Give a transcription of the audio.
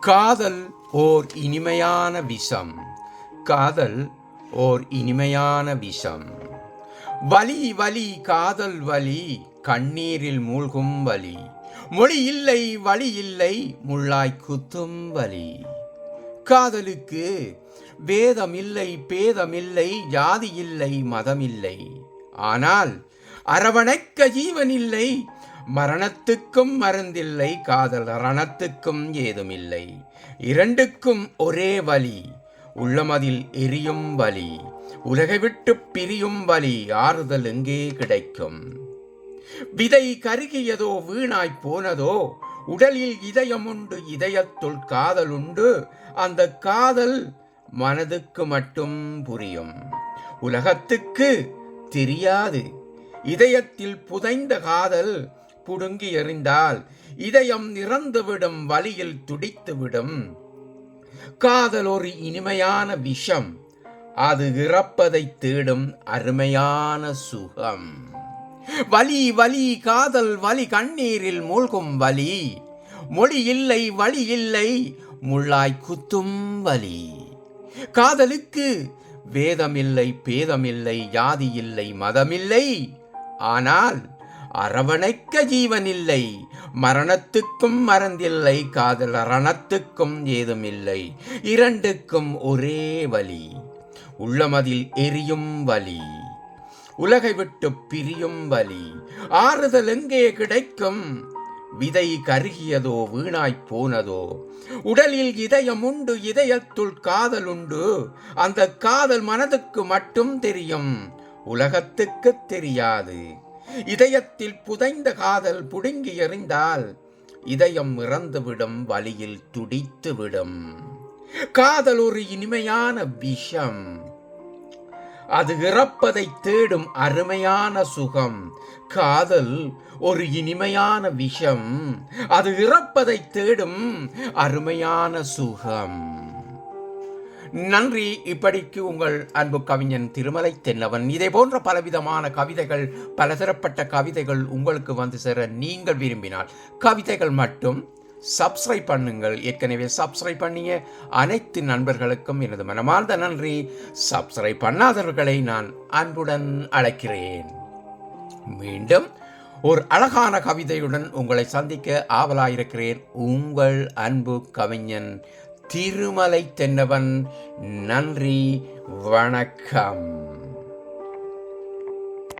காதல் ஓர் இனிமையான விஷம். காதல் ஓர் இனிமையான விஷம். வலி வலி காதல் வலி கண்ணீரில் மூழ்கும் வலி. மொழி இல்லை வழி இல்லை முள்ளாய் குத்தும் வலி. காதலுக்கு வேதமில்லை பேதமில்லை ஜாதி இல்லை மதமில்லை ஆனால் அரவணைக்க ஜீவனில்லை மரணத்துக்கும் மருந்தில்லை காதல் ரணத்துக்கும் ஏதுமில்லை. இரண்டுக்கும் ஒரே வலி உள்ளமதில் எரியும் வலி உலகை விட்டு பிரியும் வலி ஆறுதல் எங்கே கிடைக்கும்? விதை கருகியதோ வீணாய் போனதோ உடலில் இதயம் உண்டு இதயத்துள் காதல் உண்டு அந்த காதல் மனதுக்கு மட்டும் புரியும். உலகத்துக்கு தெரியாது இதயத்தில் புதைந்த காதல் புடுங்கி எறிந்தால் இதயம் நிறந்துவிடும் வலியில் துடித்துவிடும். காதல் ஒரு இனிமையான விஷம் அது இறப்பதை தேடும் அருமையான சுகம். வலி வலி காதல் வலி கண்ணீரில் மூழ்கும் வலி மொழி இல்லை வழி இல்லை முள்ளாய் குத்தும் வலி. காதலுக்கு வேதமில்லை பேதமில்லை ஜாதி இல்லை மதமில்லை ஆனால் அரவணைக்க ஜீவனில்லை. மரணத்துக்கும் மறந்தில்லை காதல் ரணத்துக்கும் ஏதுமில்லை. இரண்டுக்கும் ஒரே வலி உள்ளமதில் எரியும் வலி உலகை விட்டு பிரியும் வலி. ஆறுதல் எங்கே கிடைக்கும்? விதை கருகியதோ வீணாய் போனதோ? உடலில் இதயம் உண்டு இதயத்துள் காதல் உண்டு. அந்த காதல் மனதுக்கு மட்டும் தெரியும் உலகத்துக்கு தெரியாது. இதயத்தில் புதைந்த காதல் புடுங்கி எறிந்தால் இதயம் இறந்துவிடும் வழியில் துடித்துவிடும். காதல் ஒரு இனிமையான விஷம். அது இறப்பதை தேடும் அருமையான சுகம். காதல் ஒரு இனிமையான விஷம். அது இறப்பதை தேடும் அருமையான சுகம். நன்றி. இப்படிக்கு உங்கள் அன்பு கவிஞன் திருமலை தென்னவன். இதே போன்ற பலவிதமான கவிதைகள் பலதரப்பட்ட கவிதைகள் உங்களுக்கு வந்து சேர நீங்கள் விரும்பினால் கவிதைகள் மட்டும் சப்ஸ்கிரைப் பண்ணுங்கள். ஏற்கனவே சப்ஸ்கிரைப் பண்ணிய அனைத்து நண்பர்களுக்கும் எனது மனமார்ந்த நன்றி. சப்ஸ்கிரைப் பண்ணாதவர்களை நான் அன்புடன் அழைக்கிறேன். மீண்டும் ஒரு அழகான கவிதையுடன் உங்களை சந்திக்க ஆவலாயிருக்கிறேன் உங்கள் அன்பு கவிஞன் திருமலை தென்னவன். நன்றி வணக்கம்.